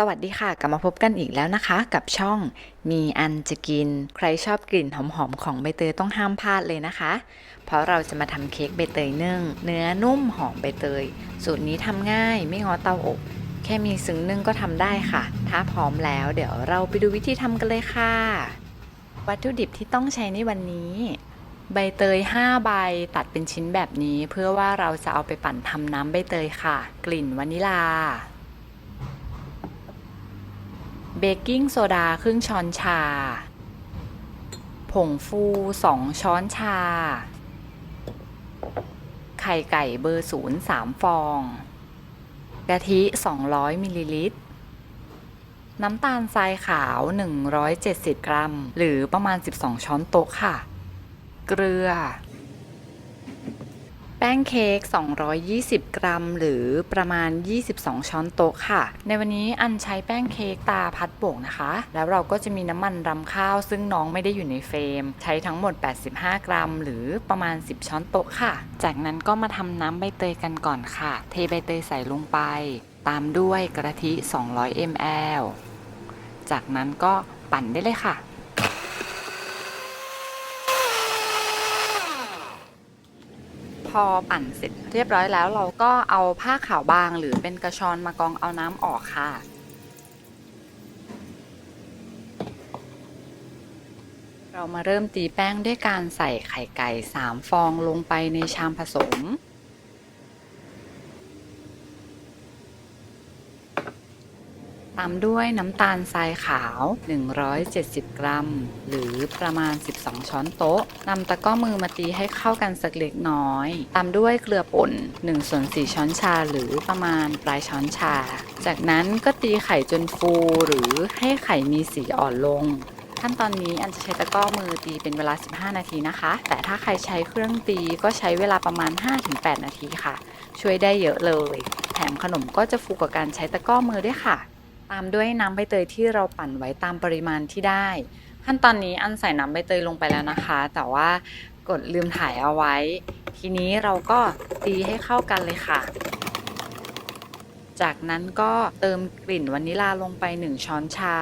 สวัสดีค่ะ กลับมาพบกันอีกแล้วนะคะ กับช่องมีอันจะกิน ใครชอบกลิ่นหอมๆของใบเตยต้องห้ามพลาดเลยนะคะ เพราะเราจะมาทำเค้กใบเตยนึ่ง เนื้อนุ่มหอมใบเตย สูตรนี้ทำง่ายไม่งอเตาอบ แค่มีซึ้งนึ่งก็ทำได้ค่ะ ถ้าพร้อมแล้วเดี๋ยวเราไปดูวิธีทำกันเลยค่ะ วัตถุดิบที่ต้องใช้ในวันนี้ ใบเตย 5 ใบตัดเป็นชิ้นแบบนี้ เพื่อว่าเราจะเอาไปปั่นทำน้ำใบเตยค่ะ กลิ่นวานิลา เบกกิ้งโซดาครึ่งช้อนชา ผงฟู2ช้อนชา ไข่ไก่เบอร์ศูนย์สามฟอง กะทิ 200มิลลิลิตร น้ำตาลทรายขาว 170 กรัม หรือประมาณ 12 ช้อนโต๊ะค่ะ เกลือ แป้งเค้ก 220 กรัม หรือประมาณ 22 ช้อนโต๊ะค่ะ ในวันนี้อันใช้แป้งเค้กตาพัดโบกนะคะ แล้วเราก็จะมีน้ำมันรำข้าว ซึ่งน้องไม่ได้อยู่ในเฟรม ใช้ทั้งหมด 85 กรัม หรือประมาณ 10 ช้อนโต๊ะค่ะ จากนั้นก็มาทำน้ำใบเตยกันก่อนค่ะ เทใบเตยใส่ลงไป ตามด้วยกะทิ 200 ml จากนั้นก็ปั่นได้เลยค่ะ อปั่นเสร็จเรียบร้อยแล้วเราก็เอาผ้าขาวบางหรือเป็นกระชอนมากรองเอาน้ำออกค่ะเรามาเริ่มตีแป้งด้วยการใส่ไข่ไก่ 3 ฟองลงไปในชามผสม ตามด้วยน้ำตาลทรายขาว 170 กรัม หรือประมาณ 12 ช้อนโต๊ะนำตะก้อมือมาตีให้เข้ากันสักเล็กน้อย ตามด้วยเกลือป่น1ส่วน4ช้อนชาหรือประมาณปลายช้อนชา จากนั้นก็ตีไข่จนฟูหรือให้ไข่มีสีอ่อนลงขั้นตอนนี้อันจะใช้ตะก้อมือตีเป็นเวลา 15 นาทีนะคะ แต่ถ้าใครใช้เครื่องตีก็ใช้เวลาประมาณ 5-8 นาทีค่ะ ช่วยได้เยอะเลย แถมขนมก็จะฟูกว่าการใช้ตะก้อมือด้วยค่ะ ตามด้วยน้ำใบเตยที่เราปั่นไว้ตามปริมาณที่ได้ ขั้นตอนนี้อันใส่น้ำใบเตยลงไปแล้วนะคะ แต่ว่ากดลืมถ่ายเอาไว้ ทีนี้เราก็ตีให้เข้ากันเลยค่ะ จากนั้นก็เติมกลิ่นวานิลาลงไป 1 ช้อนชา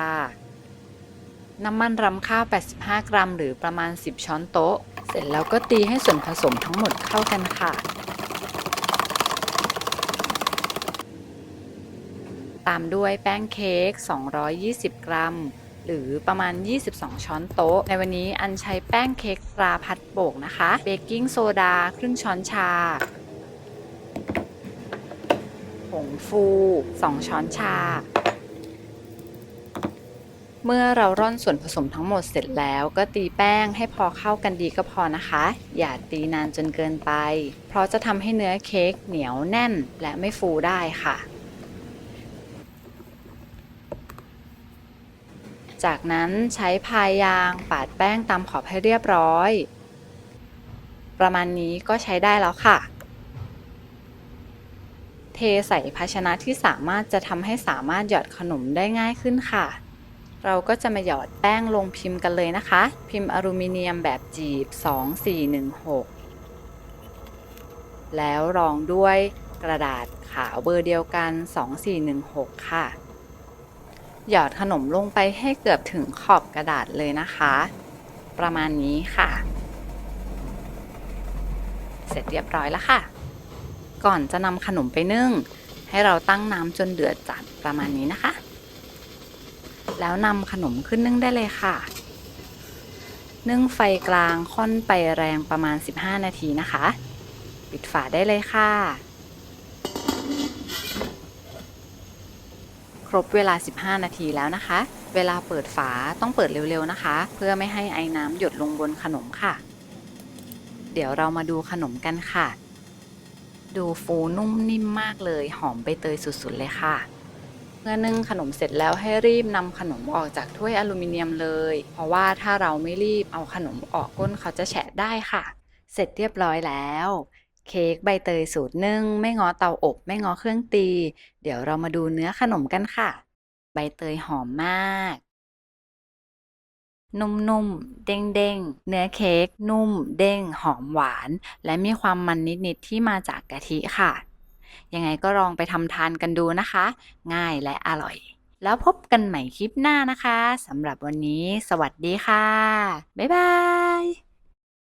น้ำมันรำข้าว 85 กรัม หรือประมาณ 10 ช้อนโต๊ะ เสร็จแล้วก็ตีให้ส่วนผสมทั้งหมดเข้ากันค่ะ ตามด้วยแป้งเค้ก 220 กรัม หรือประมาณ 22 ช้อนโต๊ะ ในวันนี้อันใช้แป้งเค้กตราพัดโบกนะคะ เบกกิ้งโซดาครึ่งช้อนชา ผงฟู 2 ช้อนชา เมื่อเราร่อนส่วนผสมทั้งหมดเสร็จแล้วก็ตีแป้งให้พอเข้ากันดีก็พอนะคะ อย่าตีนานจนเกินไป เพราะจะทำให้เนื้อเค้กเหนียวแน่นและไม่ฟูได้ค่ะ จากนั้นใช้พายยางปาดแป้งตามขอบให้เรียบร้อย ประมาณนี้ก็ใช้ได้แล้วค่ะ เทใส่ภาชนะที่สามารถจะทำให้สามารถหยอดขนมได้ง่ายขึ้นค่ะ เราก็จะมาหยอดแป้งลงพิมพ์กันเลยนะคะ พิมพ์อลูมิเนียมแบบจีบ 2416 แล้วรองด้วยกระดาษขาวเบอร์เดียวกัน 2416 ค่ะ หยอดขนมลงไปให้เกือบถึงขอบกระดาษเลยนะคะ ประมาณนี้ค่ะ เสร็จเรียบร้อยแล้วค่ะ ก่อนจะนำขนมไปนึ่ง ให้เราตั้งน้ำจนเดือดจัดประมาณนี้นะคะ แล้วนำขนมขึ้นนึ่งได้เลยค่ะ นึ่งไฟกลางค่อนไปแรงประมาณ 15 นาทีนะคะ ปิดฝาได้เลยค่ะ รบเวลา 15 นาทีแล้วนะคะ เวลาเปิดฝาต้องเปิดเร็วๆนะคะ เพื่อไม่ให้ไอ้น้ำหยดลงบนขนมค่ะ เดี๋ยวเรามาดูขนมกันค่ะ ดูฟูนุ่มนิ่มมากเลย หอมใบเตยสุดๆเลยค่ะ เมื่อนึ่งขนมเสร็จแล้วให้รีบนำขนมออกจากถ้วยอลูมิเนียมเลย เพราะว่าถ้าเราไม่รีบเอาขนมออกก้นเขาจะแฉะได้ค่ะ เสร็จเรียบร้อยแล้ว เค้กใบเตยสูตรนึ่งไม่ง้อเตาอบ ไม่ง้อเครื่องตี เดี๋ยวเรามาดูเนื้อขนมกันค่ะ ใบเตยหอมมาก นุ่มๆ เด้งๆ เนื้อเค้กนุ่ม เด้ง หอมหวาน และมีความมันนิดๆ ที่มาจากกะทิค่ะ ยังไงก็ลองไปทำทานกันดูนะคะ ง่ายและอร่อย แล้วพบกันใหม่คลิปหน้านะคะสำหรับวันนี้ สวัสดีค่ะ บ๊ายบาย